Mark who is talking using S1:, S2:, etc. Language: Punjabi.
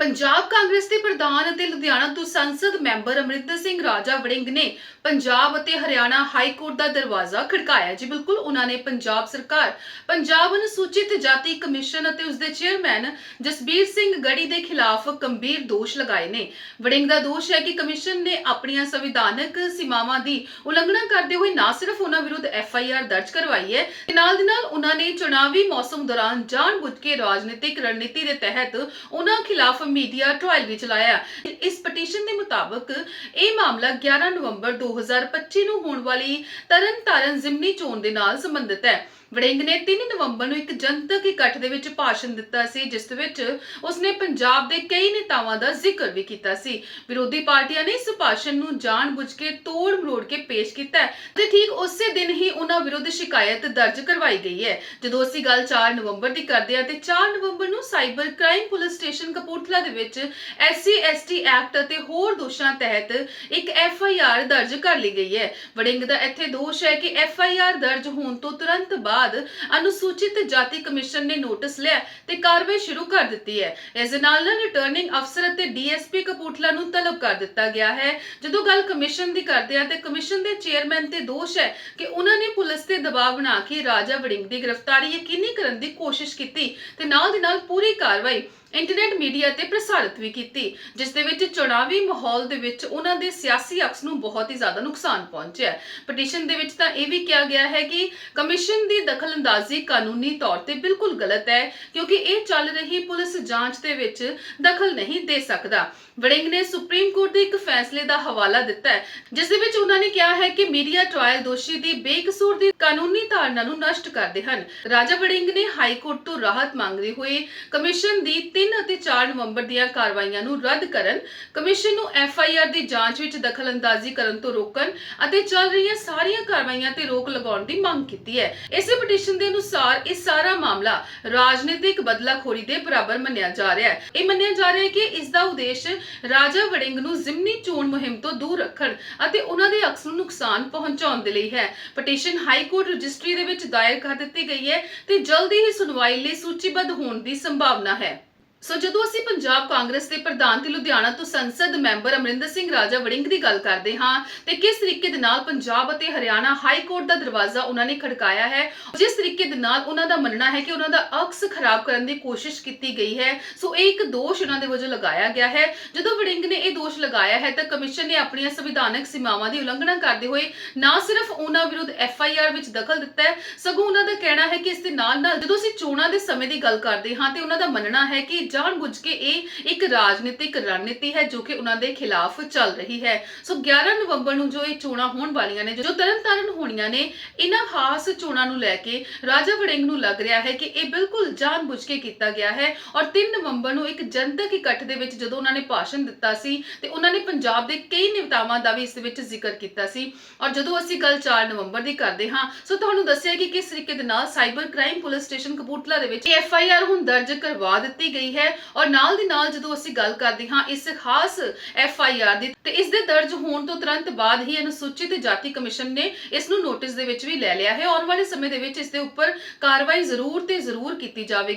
S1: ਪੰਜਾਬ ਕਾਂਗਰਸ ਦੇ ਪ੍ਰਧਾਨ ਅਤੇ ਲੁਧਿਆਣਾ ਤੋਂ ਸੰਸਦ ਮੈਂਬਰ ਅਮਰਿੰਦਰ ਸਿੰਘ ਰਾਜਾ ਵੜਿੰਗ ਨੇ ਪੰਜਾਬ ਅਤੇ ਹਰਿਆਣਾ ਹਾਈ ਕੋਰਟ ਦਾ ਦਰਵਾਜ਼ਾ ਖੜਕਾਇਆ, ਜੀ ਬਿਲਕੁਲ, ਉਹਨਾਂ ਨੇ ਪੰਜਾਬ ਸਰਕਾਰ, ਪੰਜਾਬ ਅਨੁਸੂਚਿਤ ਜਾਤੀ ਕਮਿਸ਼ਨ ਅਤੇ ਉਸ ਦੇ ਚੇਅਰਮੈਨ ਜਸਬੀਰ ਸਿੰਘ ਗੜੀ ਦੇ ਖਿਲਾਫ ਗੰਭੀਰ ਦੋਸ਼ ਲਗਾਏ ਨੇ। ਵੜਿੰਗ ਦਾ ਦੋਸ਼ ਹੈ ਕਿ ਕਮਿਸ਼ਨ ਨੇ ਆਪਣੀਆਂ ਸੰਵਿਧਾਨਕ ਸੀਮਾਵਾਂ ਦੀ ਉਲੰਘਣਾ ਕਰਦੇ ਹੋਏ ਨਾ ਸਿਰਫ ਉਹਨਾਂ ਵਿਰੁੱਧ ਐਫ ਆਈ ਆਰ ਦਰਜ ਕਰਵਾਈ ਹੈ, ਤੇ ਨਾਲ ਦੀ ਨਾਲ ਉਹਨਾਂ ਨੇ ਚੁਣਾਵੀ ਮੌਸਮ ਦੌਰਾਨ ਜਾਣਬੁੱਝ ਕੇ ਰਾਜਨੀਤਿਕ ਰਣਨੀਤੀ ਦੇ ਤਹਿਤ ਉਹਨਾਂ ਖਿਲਾਫ ਮੀਡੀਆ ਟ੍ਰਾਇਲ ਵੀ ਚਲਾਇਆ ਇਸ ਪਟੀਸ਼ਨ ਦੇ ਮੁਤਾਬਕ ਇਹ ਮਾਮਲਾ 11 ਨਵੰਬਰ 2025 ਨੂੰ ਹੋਣ ਵਾਲੀ ਤਰਨਤਾਰਨ ਜ਼ਿਮਨੀ ਚੋਣ ਦੇ ਨਾਲ ਸੰਬੰਧਿਤ ਹੈ। ਵੜਿੰਗ ਨੇ 3 ਨਵੰਬਰ ਨੂੰ ਇੱਕ ਜਨਤਕ ਇਕੱਠ ਦੇ ਵਿੱਚ ਭਾਸ਼ਣ ਦਿੱਤਾ ਸੀ, ਜਿਸ ਵਿੱਚ ਉਸਨੇ ਪੰਜਾਬ ਦੇ ਕਈ ਨੇਤਾਵਾਂ ਦਾ ਜ਼ਿਕਰ ਵੀ ਕੀਤਾ ਸੀ। ਵਿਰੋਧੀ ਪਾਰਟੀਆਂ ਨੇ ਇਸ ਭਾਸ਼ਣ ਨੂੰ ਜਾਣਬੁੱਝ ਕੇ ਤੋੜ ਮਰੋੜ ਕੇ ਪੇਸ਼ ਕੀਤਾ ਤੇ ਠੀਕ ਉਸੇ ਦਿਨ ਹੀ ਉਹਨਾਂ ਵਿਰੁੱਧ ਸ਼ਿਕਾਇਤ ਦਰਜ ਕਰਵਾਈ ਗਈ ਹੈ। ਜਦੋਂ ਅਸੀਂ ਗੱਲ 4 ਨਵੰਬਰ ਦੀ ਕਰਦੇ ਹਾਂ ਤੇ 4 ਨਵੰਬਰ ਨੂੰ cyber crime police station Kapurthala ਦੇ ਵਿੱਚ ਐਸਸੀ, ਐਸਟੀ ਐਕਟ ਅਤੇ ਹੋਰ ਦੋਸ਼ਾਂ ਤਹਿਤ ਇੱਕ ਐਫ ਆਈ ਆਰ ਦਰਜ ਕਰ ਲਈ ਗਈ ਹੈ। ਵੜਿੰਗ ਦਾ ਇੱਥੇ ਦੋਸ਼ ਹੈ ਕਿ ਐਫ ਆਈ ਆਰ ਦਰਜ ਹੋਣ ਤੋਂ ਤੁਰੰਤ ਬਾਅਦ ਅਨੁਸੂਚਿਤ ਜਾਤੀ ਕਮਿਸ਼ਨ ਨੇ ਨੋਟਿਸ ਲਿਆ ਤੇ ਕਾਰਵਾਈ ਸ਼ੁਰੂ ਕਰ ਦਿੱਤੀ ਹੈ। ਇਸ ਨਾਲ ਨਾਲ ਰਿਟਰਨਿੰਗ ਅਫਸਰ ਅਤੇ ਡੀਐਸਪੀ ਕਪੂਰਥਲਾ ਨੂੰ ਤਲਬ ਕਰ ਦਿੱਤਾ ਗਿਆ ਹੈ। ਜਦੋਂ ਗੱਲ ਕਮਿਸ਼ਨ ਦੀ ਕਰਦੇ ਆ ਤੇ ਕਮਿਸ਼ਨ ਦੇ ਚੇਅਰਮੈਨ ਤੇ ਦੋਸ਼ ਹੈ ਕਿ ਉਹਨਾਂ ਨੇ ਪੁਲਿਸ ਤੇ ਦਬਾਅ ਬਣਾ ਕੇ ਰਾਜਾ ਵੜਿੰਗ ਦੀ ਗ੍ਰਿਫਤਾਰੀ ਯਕੀਨੀ ਕਰਨ ਦੀ ਕੋਸ਼ਿਸ਼ ਕੀਤੀ ਤੇ ਨਾਲ ਦੀ ਨਾਲ ਪੂਰੀ ਕਾਰਵਾਈ ਇੰਟਰਨੈਟ ਮੀਡੀਆ ਤੇ ਪ੍ਰਸਾਰਿਤ ਵੀ ਕੀਤੀ, ਜਿਸ ਦੇ ਵਿੱਚ ਚੁਣਾਵੀ ਮਾਹੌਲ ਦੇ ਵਿੱਚ ਉਹਨਾਂ ਦੇ ਸਿਆਸੀ ਅਕਸ ਨੂੰ ਬਹੁਤ ਹੀ ਜ਼ਿਆਦਾ ਨੁਕਸਾਨ ਪਹੁੰਚਿਆ ਪਟੀਸ਼ਨ ਦੇ ਵਿੱਚ ਤਾਂ ਇਹ ਵੀ ਕਿਹਾ ਗਿਆ ਹੈ ਕਿ ਕਮਿਸ਼ਨ ਦੀ ਦਖਲਅੰਦਾਜ਼ੀ ਕਾਨੂੰਨੀ ਤੌਰ ਤੇ ਬਿਲਕੁਲ ਗਲਤ ਹੈ, ਕਿਉਂਕਿ ਇਹ ਚੱਲ ਰਹੀ ਪੁਲਿਸ ਜਾਂਚ ਦੇ ਵਿੱਚ ਦਖਲ ਨਹੀਂ ਦੇ ਸਕਦਾ। ਵੜਿੰਗ ਨੇ ਸੁਪਰੀਮ ਕੋਰਟ ਦੇ ਇੱਕ ਫੈਸਲੇ ਦਾ ਹਵਾਲਾ ਦਿੱਤਾ ਹੈ, ਜਿਸ ਦੇ ਵਿੱਚ ਉਹਨਾਂ ਨੇ ਕਿਹਾ ਹੈ ਕਿ ਮੀਡੀਆ ਟ੍ਰਾਇਲ ਦੋਸ਼ੀ ਦੀ ਬੇਕਸੂਰ ਦੀ ਕਾਨੂੰਨੀ ਧਾਰਨਾ ਨੂੰ ਨਸ਼ਟ ਕਰਦੇ ਹਨ। ਰਾਜਾ ਵੜਿੰਗ ਨੇ ਹਾਈ ਕੋਰਟ ਤੋਂ ਰਾਹਤ ਮੰਗਦੇ ਹੋਏ ਕਮਿਸ਼ਨ ਦੀ 3 ਅਤੇ 4 ਨਵੰਬਰ ਦੀਆਂ ਕਾਰਵਾਈਆਂ ਨੂੰ ਰੱਦ ਕਰਨ, ਕਮਿਸ਼ਨ ਨੂੰ ਐਫ ਆਈ ਆਰ ਦੀ ਜਾਂਚ ਵਿੱਚ ਦਖਲਅੰਦਾਜ਼ੀ ਕਰਨ ਤੋਂ ਰੋਕਣ ਅਤੇ ਚੱਲ ਰਹੀਆਂ ਸਾਰੀਆਂ ਕਾਰਵਾਈਆਂ ਤੇ ਰੋਕ ਲਗਾਉਣ ਦੀ ਮੰਗ ਕੀਤੀ ਹੈ। ਇਸੇ ਪਟੀਸ਼ਨ ਦੇ ਅਨੁਸਾਰ ਇਹ ਸਾਰਾ ਮਾਮਲਾ ਰਾਜਨੀਤਿਕ ਬਦਲਾਖੋਰੀ ਦੇ ਬਰਾਬਰ ਮੰਨਿਆ ਜਾ ਰਿਹਾ ਹੈ। ਇਹ ਮੰਨਿਆ ਜਾ ਰਿਹਾ ਹੈ ਕਿ ਇਸ ਦਾ ਉਦੇਸ਼ ਰਾਜਾ ਵੜਿੰਗ ਨੂੰ ਜ਼ਿਮਨੀ ਚੋਣ ਮੁਹਿੰਮ ਤੋਂ ਦੂਰ ਰੱਖਣ ਅਤੇ ਉਹਨਾਂ ਦੇ ਅਕਸ ਨੂੰ ਨੁਕਸਾਨ ਪਹੁੰਚਾਉਣ ਦੇ ਲਈ ਹੈ। ਪਟੀਸ਼ਨ ਹਾਈ ਕੋਰਟ ਰਜਿਸਟਰੀ ਦੇ ਵਿੱਚ ਦਾਇਰ ਕਰ ਦਿੱਤੀ ਗਈ ਹੈ ਤੇ ਜਲਦੀ ਹੀ ਸੁਣਵਾਈ ਲਈ ਸੂਚੀਬੱਧ ਹੋਣ ਦੀ ਸੰਭਾਵਨਾ ਹੈ। ਸੋ ਜਦੋਂ ਅਸੀਂ ਪੰਜਾਬ ਕਾਂਗਰਸ ਦੇ ਪ੍ਰਧਾਨ ਤੇ ਲੁਧਿਆਣਾ ਤੋਂ ਸੰਸਦ ਮੈਂਬਰ ਅਮਰਿੰਦਰ ਸਿੰਘ ਰਾਜਾ ਵੜਿੰਗ ਦੀ ਗੱਲ ਕਰਦੇ ਹਾਂ, ਤੇ ਕਿਸ ਤਰੀਕੇ ਦੇ ਨਾਲ ਪੰਜਾਬ ਅਤੇ ਹਰਿਆਣਾ ਹਾਈ ਕੋਰਟ ਦਾ ਦਰਵਾਜ਼ਾ ਉਹਨਾਂ ਨੇ ਖੜਕਾਇਆ ਹੈ? ਜਿਸ ਤਰੀਕੇ ਦੇ ਨਾਲ ਉਹਨਾਂ ਦਾ ਮੰਨਣਾ ਹੈ ਕਿ ਉਹਨਾਂ ਦਾ ਅਕਸ ਖਰਾਬ ਕਰਨ ਦੀ ਕੋਸ਼ਿਸ਼ ਕੀਤੀ ਗਈ ਹੈ, ਸੋ ਇਹ ਇੱਕ ਦੋਸ਼ ਉਹਨਾਂ ਦੇ ਵਜੋਂ ਲਗਾਇਆ ਗਿਆ ਹੈ। ਜਦੋਂ ਵੜਿੰਗ ਨੇ ਇਹ ਦੋਸ਼ ਲਗਾਇਆ ਹੈ, ਤਾਂ ਕਮਿਸ਼ਨ ਨੇ ਆਪਣੀਆਂ ਸੰਵਿਧਾਨਕ ਸੀਮਾਵਾਂ ਦੀ ਉਲੰਘਣਾ ਕਰਦੇ ਹੋਏ ਨਾ ਸਿਰਫ ਉਹਨਾਂ ਵਿਰੁੱਧ ਐਫ ਆਈ ਆਰ ਵਿੱਚ ਦਖਲ ਦਿੱਤਾ ਹੈ, ਸਗੋਂ ਉਹਨਾਂ ਦਾ ਕਹਿਣਾ ਹੈ ਕਿ ਇਸ ਦੇ ਨਾਲ ਨਾਲ ਜਦੋਂ ਅਸੀਂ ਚੋਣਾਂ ਦੇ ਸਮੇਂ ਦੀ ਗੱਲ ਕਰਦੇ ਹਾਂ, ਤੇ ਉਹਨਾਂ ਦਾ ਮੰਨਣਾ ਹੈ ਕਿ ਜਾਣਬੁੱਝ ਕੇ ਇਹ ਇੱਕ ਰਾਜਨੀਤਿਕ ਰਣਨੀਤੀ ਹੈ ਜੋ ਕਿ ਉਹਨਾਂ ਦੇ ਖਿਲਾਫ ਚੱਲ ਰਹੀ ਹੈ। ਸੋ 11 ਨਵੰਬਰ ਨੂੰ ਜੋ ਇਹ ਚੋਣਾਂ ਹੋਣ ਵਾਲੀਆਂ ਨੇ, ਜੋ ਤਰਨਤਾਰਨ ਹੋਣੀਆਂ ਨੇ ਇਹਨਾਂ ਖਾਸ ਚੋਣਾਂ ਨੂੰ ਲੈ ਕੇ ਰਾਜਾ ਵੜਿੰਗ ਨੂੰ ਲੱਗ ਰਿਹਾ ਹੈ ਕਿ ਇਹ ਬਿਲਕੁਲ ਜਾਣਬੁੱਝ ਕੇ ਕੀਤਾ ਗਿਆ ਹੈ ਔਰ 3 ਨਵੰਬਰ ਨੂੰ ਇੱਕ ਜਨਤਕ ਇਕੱਠ ਦੇ ਵਿੱਚ ਜਦੋਂ ਉਹਨਾਂ ਨੇ ਭਾਸ਼ਣ ਦਿੱਤਾ ਸੀ ਤੇ ਉਹਨਾਂ ਨੇ ਪੰਜਾਬ ਦੇ ਕਈ ਨੇਤਾਵਾਂ ਦਾ ਵੀ ਇਸ ਵਿੱਚ ਜ਼ਿਕਰ ਕੀਤਾ ਸੀ। ਔਰ ਜਦੋਂ ਅਸੀਂ ਗੱਲ 4 ਨਵੰਬਰ ਦੀ ਕਰਦੇ ਹਾਂ, ਸੋ ਤੁਹਾਨੂੰ ਦੱਸਿਆ ਕਿ ਕਿਸ ਤਰੀਕੇ ਦੇ ਨਾਲ cyber crime police station Kapurthala ਦੇ ਵਿੱਚ ਐਫ ਆਈ ਆਰ ਹੁਣ ਦਰਜ ਕਰਵਾ ਦਿੱਤੀ ਗਈ ਹੈ। ਹੈ ਔਰ ਨਾਲ ਦੀ ਨਾਲ ਜਦੋਂ ਅਸੀਂ ਗੱਲ ਕਰਦੇ ਹਾਂ ਇਸ ਖਾਸ ਐਫ ਆਈ ਆਰ ਦੀ, ਤੇ ਇਸ ਦੇ ਦਰਜ ਹੋਣ ਤੋਂ ਤੁਰੰਤ ਬਾਅਦ ਹੀ ਅਨੁਸੂਚਿਤ ਜਾਤੀ ਕਮਿਸ਼ਨ ਨੇ ਇਸ ਨੂੰ ਨੋਟਿਸ ਦੇ ਵਿੱਚ ਵੀ ਲੈ ਲਿਆ ਹੈ ਆਉਣ ਵਾਲੇ ਸਮੇਂ ਦੇ ਵਿੱਚ ਇਸ ਦੇ ਉੱਪਰ ਕਾਰਵਾਈ ਜ਼ਰੂਰ ਤੇ ਜ਼ਰੂਰ ਕੀਤੀ ਜਾਵੇਗੀ।